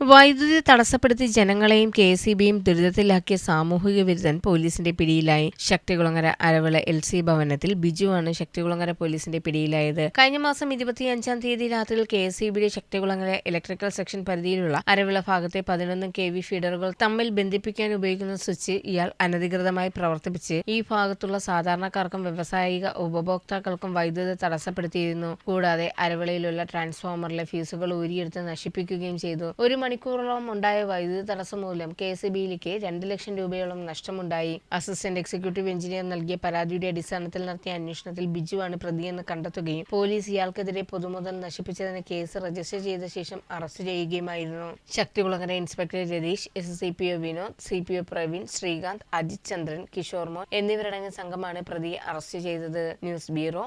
വൈദ്യുതി തടസ്സപ്പെടുത്തി ജനങ്ങളെയും കെ എസ് ഇ ബിയും ദുരിതത്തിലാക്കിയ സാമൂഹിക വിരുദ്ധൻ പോലീസിന്റെ പിടിയിലായി. ശക്തികുളങ്ങര അരവിള എൽ സി ഭവനത്തിൽ ബിജുവാണ് ശക്തികുളങ്ങര പോലീസിന്റെ പിടിയിലായത്. കഴിഞ്ഞ മാസം ഇരുപത്തിയഞ്ചാം തീയതി രാത്രിയിൽ കെ എസ് ഇ ബിയുടെ ശക്തികുളങ്ങര ഇലക്ട്രിക്കൽ സെക്ഷൻ പരിധിയിലുള്ള അരവിള ഭാഗത്തെ പതിനൊന്ന് കെ വി ഫീഡറുകൾ തമ്മിൽ ബന്ധിപ്പിക്കാൻ ഉപയോഗിക്കുന്ന സ്വിച്ച് ഇയാൾ അനധികൃതമായി പ്രവർത്തിപ്പിച്ച് ഈ ഭാഗത്തുള്ള സാധാരണക്കാർക്കും വ്യവസായിക ഉപഭോക്താക്കൾക്കും വൈദ്യുതി തടസ്സപ്പെടുത്തിയിരുന്നു. കൂടാതെ അരവിളയിലുള്ള ട്രാൻസ്ഫോമറിലെ ഫ്യൂസുകൾ ഊരിയെടുത്ത് നശിപ്പിക്കുകയും ചെയ്തു. ഒരു മണിക്കൂറോളം ഉണ്ടായ വൈദ്യുതി തടസ്സം മൂലം കെ എസ് ബിയിലേക്ക് രണ്ട് ലക്ഷം രൂപയോളം നഷ്ടമുണ്ടായി. അസിസ്റ്റന്റ് എക്സിക്യൂട്ടീവ് എഞ്ചിനീയർ നൽകിയ പരാതിയുടെ അടിസ്ഥാനത്തിൽ നടത്തിയ അന്വേഷണത്തിൽ ബിജുവാണ് പ്രതിയെന്ന് കണ്ടെത്തുകയും പോലീസ് ഇയാൾക്കെതിരെ പൊതുമുതൽ നശിപ്പിച്ചതിന് കേസ് രജിസ്റ്റർ ചെയ്ത ശേഷം arrest ചെയ്യുകയുമായിരുന്നു. Sakthikulangara inspector Ratheesh S C P O Vinod C P O Praveen Srikanth Ajith Chandran Kishore Mon എന്നിവരടങ്ങിയ സംഘമാണ് പ്രതിയെ അറസ്റ്റ് ചെയ്തത്. News bureau